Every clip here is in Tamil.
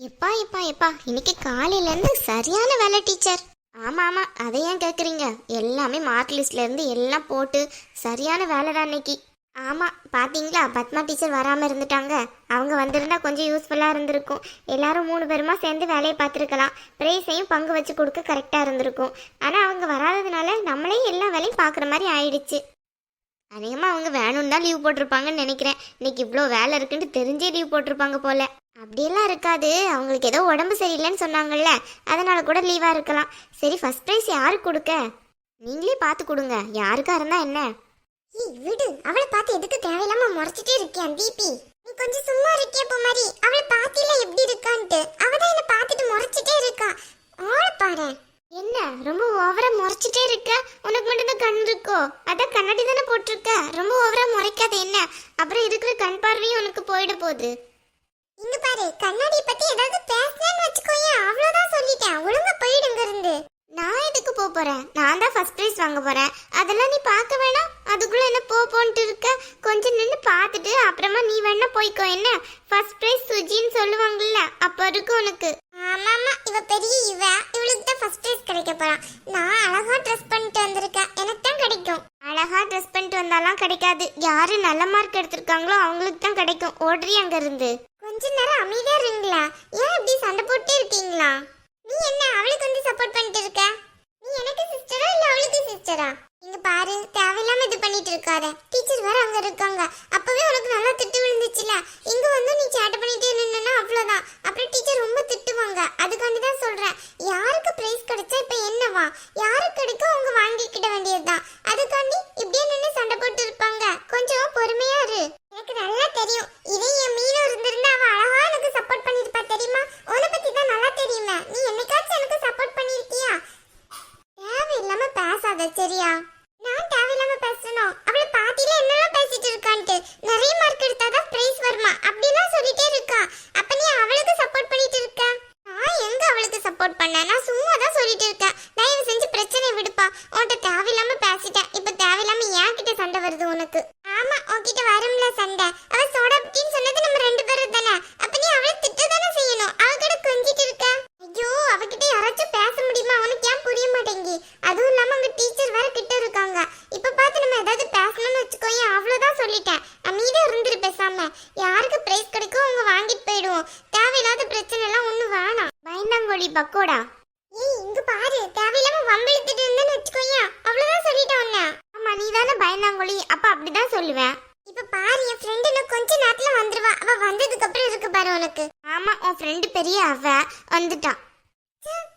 எப்பா எப்பா எப்பா இன்னைக்கு காலையில இருந்து சரியான வேலை டீச்சர். ஆமா ஆமா. அதை ஏன் கேக்குறீங்க? எல்லாமே மார்க் லிஸ்ட்ல இருந்து எல்லாம் போட்டு சரியான வேலை தான் இன்னைக்கு. ஆமா பாத்தீங்களா? பத்மா டீச்சர் வராம இருந்துட்டாங்க. அவங்க வந்திருந்தா கொஞ்சம் யூஸ்ஃபுல்லா இருந்திருக்கும். எல்லாரும் மூணு பேருமா சேர்ந்து வேலையை பார்த்துருக்கலாம். பிரைஸையும் பங்கு வச்சு கொடுக்க கரெக்டா இருந்திருக்கும். ஆனா அவங்க வராததுனால நம்மளே எல்லா வேலையும் பார்க்குற மாதிரி ஆயிடுச்சு. அநேகமாக அவங்க வேணும்னு தான் லீவ் போட்டிருப்பாங்கன்னு நினைக்கிறேன். இன்னைக்கு இவ்வளோ வேலை இருக்குன்னு தெரிஞ்சே லீவ் போட்டிருப்பாங்க போல. அப்படியெல்லாம் இருக்காது. அவங்களுக்கு ஏதோ உடம்பு சரியில்லைன்னு சொன்னாங்கல்ல. அதனால கூட லீவாக இருக்கலாம். சரி ஃபர்ஸ்ட் ப்ரைஸ் யாருக்கு கொடுக்க? நீங்களே பார்த்து கொடுங்க. யாருக்கா இருந்தா என்ன? ஏய் விடு. அவளை பார்த்து எதுக்கு தேவையில்லாம முறைச்சிட்டே இருக்கியான் பிபி நீ கொஞ்சம் சும்மா இருக்கிய போ மாதிரி அவளை பாத்தில எப்படி இருக்கான்ட்டு. அவ தான் என்ன பார்த்துட்டு முறைச்சிட்டே இருக்கா. ஆள பாரு. என்ன? ரொம்ப ஓவரா முறைச்சிட்டே இருக்க? உனக்கு மட்டும்தான் கண் இருக்கோ? அதான் கண்ணாடி தானே போட்டிருக்க. ரொம்ப ஓவரா முறைக்காத என்ன? அப்புறம் இருக்கிற கண் பார்வையும் உனக்கு போயிட போகுது. பாரு கண்ணாடி பத்தி ஏதாவது பேசலன்னு வச்சுக்கோயே அவ்வளவுதான் சொல்லிட்டேன். ஒழுங்கா போயிடுங்க இருந்து நான் எதுக்கு போக போறேன்? நான் தான் ஃபர்ஸ்ட் ப்ரைஸ் வாங்க போறேன். அதெல்லாம் நீ பார்க்க வேணாம். அதுக்குள்ள என்ன போ போன்ட்டு இருக்க? கொஞ்சம் நின்று பார்த்துட்டு அப்புறமா நீ வேணா போய்க்கோ என்ன? ஃபர்ஸ்ட் ப்ரைஸ் சுஜின்னு சொல்லுவாங்கல்ல அப்போ இருக்கும் உனக்கு. ஆமாமா இவ பெரிய இவ. இவளுக்கு தான் ஃபர்ஸ்ட் ப்ரைஸ் கிடைக்க போறான் நான் அழகா ட்ரெஸ் பண்ணிட்டு வந்திருக்கேன். எனக்கு தான் கிடைக்கும். அழகா ட்ரெஸ் பண்ணிட்டு வந்தாலாம் கிடைக்காது. யாரு நல்ல மார்க் எடுத்திருக்காங்களோ அவங்களுக்கு தான் கிடைக்கும். ஓடுறி அங்க இருந்து கொஞ்ச நேரம் அமைதியா இருங்களா? ஏன் இப்படி சண்டை போட்டு இருக்கீங்களா? நீ என்ன அவளுக்கு வந்து சப்போர்ட் பண்ணிட்டு இருக்க? நீ எனக்கு சிஸ்டரா இல்ல அவளுக்கு சிஸ்டரா இங்க பாரு தேவையில்லாம இது பண்ணிட்டு இருக்காத. டீச்சர் வேற அங்க இருக்காங்க அப்பவே உனக்கு நல்லா திட்டு விழுந்துச்சுல இங்க வந்து நீ சேட்டை பண்ணிட்டே நின்னா அவ்வளவுதான் அப்புறம் டீச்சர் ரொம்ப திட்டுவாங்க அதுக்காண்டி தான் சொல்றேன் யாருக்கு பிரைஸ் கிடைச்சா இப்ப என்னவா யாருக்கு கிடைக்க அவங்க வாங்கிக்கிட வேண்டியதுதான் அதுக்காண்டி இப்படியே நின்னு சண்டை போட்டு இருப்பாங்க கொஞ்சம் பொறுமையா இரு எனக்கு நல்லா தெரியும் இதே என் மீனும் இருந்திருந்தா அவ அழகா எனக்கு சப்போர்ட் பண்ணிருப்பா தெரியுமா உன்னை பத்தி தான் நல்லா தெரியுமே நீ என்னைக்காச்சும் எனக்கு சப்போர்ட் பண்ணிருக்கியா தேவையில்லாம பேசாத சரியா நான் தேவையில்லாம பேசணும் அவளை பாத்தியில என்னெல்லாம் பேசிட்டு இருக்கான்ட்டு நிறைய மார்க் எடுத்தாதான் பிரைஸ் வருமா அப்படிலாம் சொல்லிட்டே இருக்கா அப்ப நீ அவளுக்கு சப்போர்ட் பண்ணிட்டு இருக்க நான் எங்க அவளுக்கு சப்போர்ட் பண்ணேன் நான் சும்மா தான் சொல்லிட்டு இருக்கேன் தயவு செஞ்சு பிரச்சனை விடுப்பா உன்கிட்ட தேவையில்லாம பேசிட்டேன் இப்ப தேவையில்லாம என் கிட்ட சண்டை வருது உனக்கு ஆமா உன்கிட்ட வரும்ல சண்டை அவ சோடா புட்டின்னு சொன்னது நம்ம ரெண்டு பேரும் தானே அப்ப நீ அவளை திட்ட தானே செய்யணும் அவ கிட்ட கொஞ்சிட்டு இருக்க ஐயோ அவகிட்ட யாராச்சும் பேச முடியுமா உனக்கு ஏன் புரிய மாட்டேங்கி அதுவும் இல்லாம அங்க டீச்சர் வேற கிட்ட இருக்காங்க இப்ப பார்த்து நம்ம ஏதாவது பேசணும்னு வச்சுக்கோங்க அவ்வளவுதான் சொல்லிட்டேன் அமைதியா யாருக்கு பிரைஸ் கிடைக்கோ அவங்க வாங்கிட்டு போயிடுவோம். தேவையில்லாத பிரச்சனை எல்லாம் ஒண்ணும் வேணாம். பயந்தாங்கோழி பக்கோடா. ஏய் இங்க பாரு. தேவையில்லாம வம்பிழுத்துட்டு இருந்தேன்னு வச்சுக்கோயா அவ்வளவுதான் சொல்லிட்டேன் உன்ன. ஆமா நீ தானே பயந்தாங்கோழி. அப்ப அப்படிதான் சொல்லுவேன். இப்ப பாரு என் ஃப்ரெண்டு இன்னும் கொஞ்ச நேரத்துல வந்துருவா. அவ வந்ததுக்கு அப்புறம் இருக்கு பாரு உனக்கு. ஆமா உன் ஃப்ரெண்டு பெரிய அவ. வந்துட்டான்.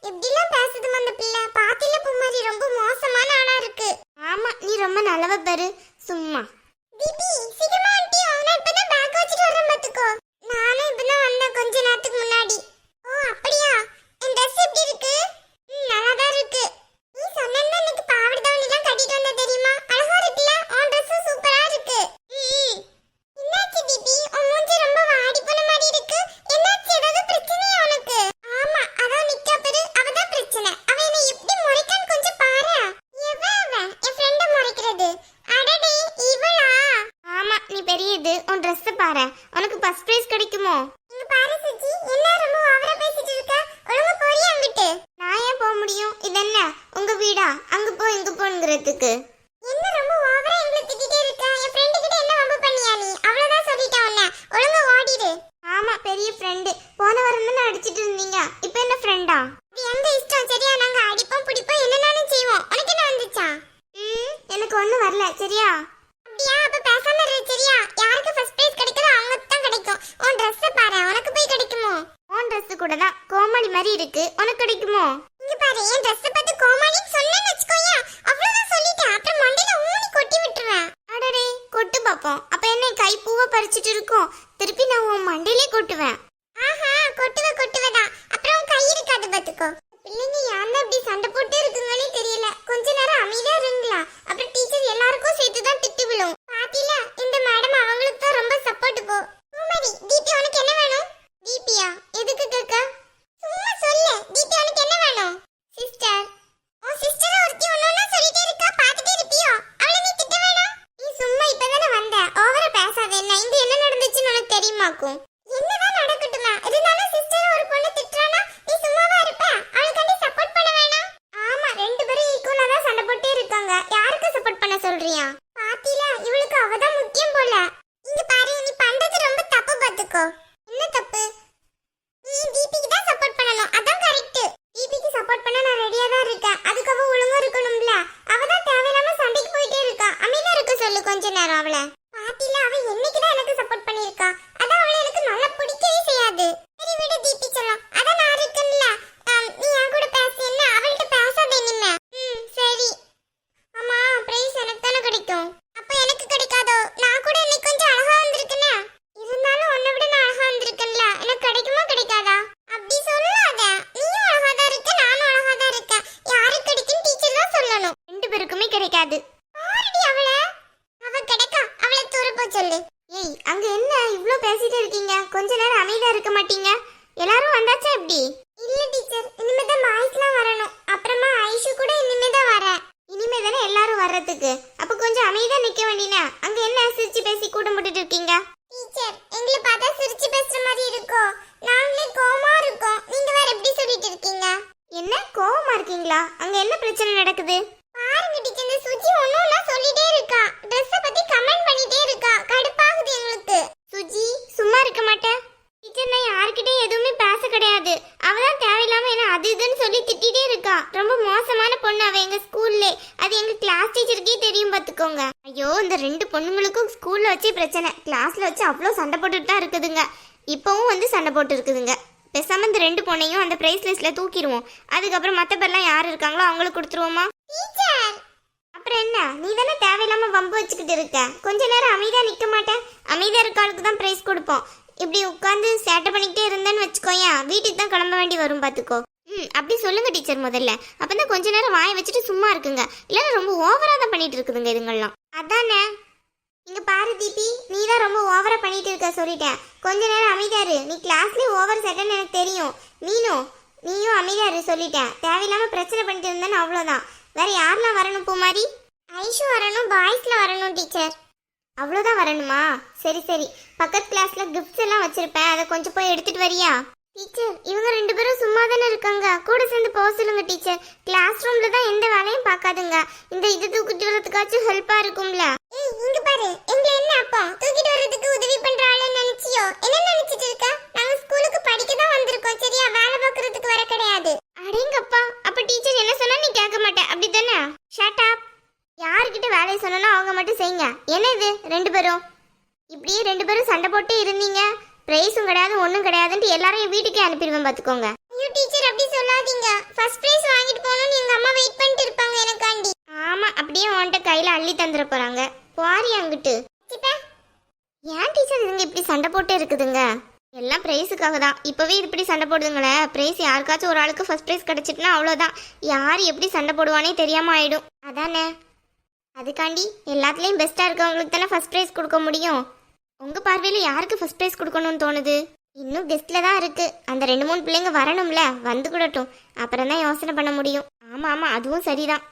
எப்படிலாம் பேசுதுமா அந்த பிள்ளை? பாத்தில பூமாரி ரொம்ப மோசமான ஆளா இருக்கு. ஆமா நீ ரொம்ப நல்லவ பாரு. சும்மா. தீபி சீக்கிரமா ஆண்டி அவனை இப்பதான் பேக் வச்சுட்டு வரேன் பாத்துக்கோ. நானும் இப்பதான் வீடா அங்க போ இங்க போங்கிறதுக்கு. என்ன ரொம்ப ஓவரா எங்களை திட்டிட்டே இருக்க? என் ஃப்ரெண்டு கிட்ட என்ன வம்பு பண்ணியா நீ? அவ்வளவுதான் சொல்லிட்டேன் உன்னை. ஒழுங்கா ஓடிடு. ஆமா பெரிய ஃப்ரெண்டு போன வாரம் தானே அடிச்சிட்டு இருந்தீங்க. இப்போ என்ன ஃப்ரெண்டா இது எங்க இஷ்டம்? சரியா நாங்க அடிப்போம் பிடிப்போம் என்னனாலும் செய்வோம். உனக்கு என்ன வந்துச்சா? ம் எனக்கு ஒண்ணும் வரல. சரியா? அப்படியா? அப்ப பேசாம இரு சரியா? யாருக்கு ஃபர்ஸ்ட் பிரைஸ் கிடைக்குதோ அவங்களுக்கு தான் கிடைக்கும். உன் Dress பாரு. உனக்கு போய் கிடைக்குமோ? உன் Dress கூட தான் கோமாளி மாதிரி இருக்கு. உனக்கு கிடைக்குமோ? இங்க பாரு என் Dress இருக்கும் என்னதான் நடக்கட்டுமா? ஒரு பொண்ணு திட்டுறானா? நீ சும்மாவா இருப்ப? அவளுக்காண்டி சப்போர்ட் பண்ண வேணாம். ஆமா ரெண்டு பேரும் ஈக்குவலா சண்டை போட்டே இருக்காங்க. யாருக்கு சப்போர்ட் பண்ண சொல்றியா? பாத்தில இவளுக்கு அவதான் முக்கியம் போல. இங்க நீ பண்றது ரொம்ப தப்பு பாத்துக்கோ. என்ன தப்பு? நீ தீபிக்கு தான் சப்போர்ட் பண்ணணும் அதான் கரெக்ட் தீபிக்கு சப்போர்ட் பண்ண நான் ரெடியா தான் இருக்கேன். அதுக்கு அவ இருக்கணும்ல. அவ தான் தேவையில்லாம சண்டைக்கு போயிட்டே இருக்கா. அமைதியா இருக்க சொல்லு கொஞ்ச நேரம் அவளை. பாத்தில அவ என்னைக்கு தான் எனக்கு சொல்லு. ஏய் அங்க என்ன இவ்ளோ பேசிட்டு இருக்கீங்க? கொஞ்ச நேரம் அமைதியா இருக்க மாட்டீங்க? எல்லாரும் வந்தாச்சா எப்படி? இல்ல டீச்சர். இனிமே தான் மாய்ஸ்லாம் வரணும். அப்புறமா ஐஷு கூட இனிமே தான் வரேன். இனிமே தானே எல்லாரும் வர்றதுக்கு. அப்ப கொஞ்சம் அமைதியா நிக்க வேண்டினா அங்க என்ன சிரிச்சு பேசி கூட்டம் போட்டுட்டு இருக்கீங்க? டீச்சர் எங்களை பார்த்தா சிரிச்சு பேசுற மாதிரி இருக்கோ? நாங்களே கோமா இருக்கோம். நீங்க வேற எப்படி சொல்லிட்டு இருக்கீங்க? என்ன கோவமா இருக்கீங்களா? அங்க என்ன பிரச்சனை நடக்குது? சொல்லி திட்டிட்டே இருக்கா. ரொம்ப மோசமான பொண்ணு அவ எங்க ஸ்கூல்ல. அது எங்க கிளாஸ் டீச்சருக்கே தெரியும் பாத்துக்கோங்க. ஐயோ இந்த ரெண்டு பொண்ணுங்களுக்கும் ஸ்கூல்ல வச்சே பிரச்சனை. கிளாஸ்ல வச்சு அவ்வளோ சண்டை போட்டுட்டு தான் இருக்குதுங்க. இப்பவும் வந்து சண்டை போட்டு இருக்குதுங்க. பேசாம இந்த ரெண்டு பொண்ணையும் அந்த பிரைஸ் லிஸ்ட்ல தூக்கிடுவோம். அதுக்கப்புறம் மத்த பேர்லாம் யார் இருக்காங்களோ அவங்களுக்கு கொடுத்துருவோமா? அப்புறம் என்ன? நீ தானே தேவையில்லாம வம்பு வச்சுக்கிட்டு இருக்க. கொஞ்ச நேரம் அமைதியா நிக்க மாட்டேன். அமைதியா இருக்க ஆளுக்கு தான் பிரைஸ் கொடுப்போம். இப்படி உட்காந்து சேட்டை பண்ணிக்கிட்டே இருந்தேன்னு வச்சுக்கோயேன். வீட்டுக்கு தான் கிளம்ப வேண்டி வரும் பாத்துக்கோ. ம் அப்படி சொல்லுங்க டீச்சர் முதல்ல. அப்போ தான் கொஞ்ச நேரம் வாயை வச்சுட்டு சும்மா இருக்குங்க. இல்லைன்னா ரொம்ப ஓவராக தான் பண்ணிட்டு இருக்குதுங்க இதுங்கெல்லாம். அதானே? இங்க பாரு தீபி நீ தான் ரொம்ப ஓவரா பண்ணிட்டு இருக்க சொல்லிட்டேன். கொஞ்ச நேரம் அமைதியாரு. நீ கிளாஸ்லயே ஓவர் செட்டன்னு எனக்கு தெரியும். நீனும் நீயும் அமைதியாரு சொல்லிட்டேன். தேவையில்லாம பிரச்சனை பண்ணிட்டு இருந்தேன்னு அவ்வளோதான் வேற யாரெல்லாம் வரணும் போ மாதிரி ஐஷு வரணும் பாய்ஸ்ல வரணும் டீச்சர். அவ்வளோதான் வரணுமா? சரி சரி. பக்கத்து கிளாஸ்ல கிஃப்ட்ஸ் எல்லாம் வச்சிருப்பேன். அதை கொஞ்சம் போய் எடுத்துட்டு வரியா? டீச்சர் இவங்க ரெண்டு பேரும் சும்மா தானே இருக்காங்க. கூட சேர்ந்து போக சொல்லுங்க டீச்சர் கிளாஸ் ரூம்ல தான் எந்த வேலையும் பார்க்காதுங்க. இந்த இது தூக்கிட்டு வரதுக்காச்சும் ஹெல்ப்பா இருக்கும்ல. ஏய் இங்க பாரு. எங்களை என்ன அப்பா? தூக்கிட்டு வர்றதுக்கு உதவி பண்ற ஆளுன்னு நினைச்சியோ? என்ன நினைச்சிட்டு இருக்க? நாங்க ஸ்கூலுக்கு படிக்க தான் வந்திருக்கோம் சரியா? வேலை பார்க்கறதுக்கு வர கிடையாது. அடேங்கப்பா அப்ப டீச்சர் என்ன சொன்னா நீ கேட்க மாட்டே. அப்படிதானே ஷட் அப் யார்கிட்ட வேலையை சொன்னா அவங்க மட்டும் செய்யுங்க. என்ன இது ரெண்டு பேரும்? இப்படியே ரெண்டு பேரும் சண்டை போட்டு இருந்தீங்க. பிரைஸும் கிடையாது ஒன்றும் கிடையாதுன்ட்டு எல்லாரையும் வீட்டுக்கே அனுப்பிடுவேன் பார்த்துக்கோங்க ஐயோ டீச்சர் அப்படி சொல்லாதீங்க. ஃபர்ஸ்ட் பிரைஸ் வாங்கிட்டு போகணும்னு எங்க அம்மா வெயிட் பண்ணிட்டு இருப்பாங்க எனக்காண்டி. ஆமா அப்படியே உன்கிட்ட கையில அள்ளி தந்துட போறாங்க. பாரி அங்கிட்டு. ஏன் டீச்சர் இதுங்க இப்படி சண்டை போட்டு இருக்குதுங்க? எல்லாம் பிரைஸுக்காக தான். இப்போவே இப்படி சண்டை போடுதுங்களே. பிரைஸ் யாருக்காச்சும் ஒரு ஆளுக்கு ஃபர்ஸ்ட் ப்ரைஸ் கிடச்சிட்டுனா அவ்வளோதான் யார் எப்படி சண்டை போடுவானே தெரியாம ஆயிடும். அதானே? அதுக்காண்டி எல்லாத்துலேயும் பெஸ்ட்டாக இருக்கவங்களுக்கு தானே ஃபர்ஸ்ட் ப்ரைஸ் கொடுக்க முடியும். உங்கள் பார்வையில் யாருக்கு ஃபர்ஸ்ட் ப்ரைஸ் கொடுக்கணும்னு தோணுது? இன்னும் கெஸ்ட்டில் தான் இருக்கு. அந்த ரெண்டு மூணு பிள்ளைங்க வரணும்ல வந்து கூடட்டும். அப்புறம் தான் யோசனை பண்ண முடியும். ஆமாம் ஆமாம் அதுவும் சரிதான்.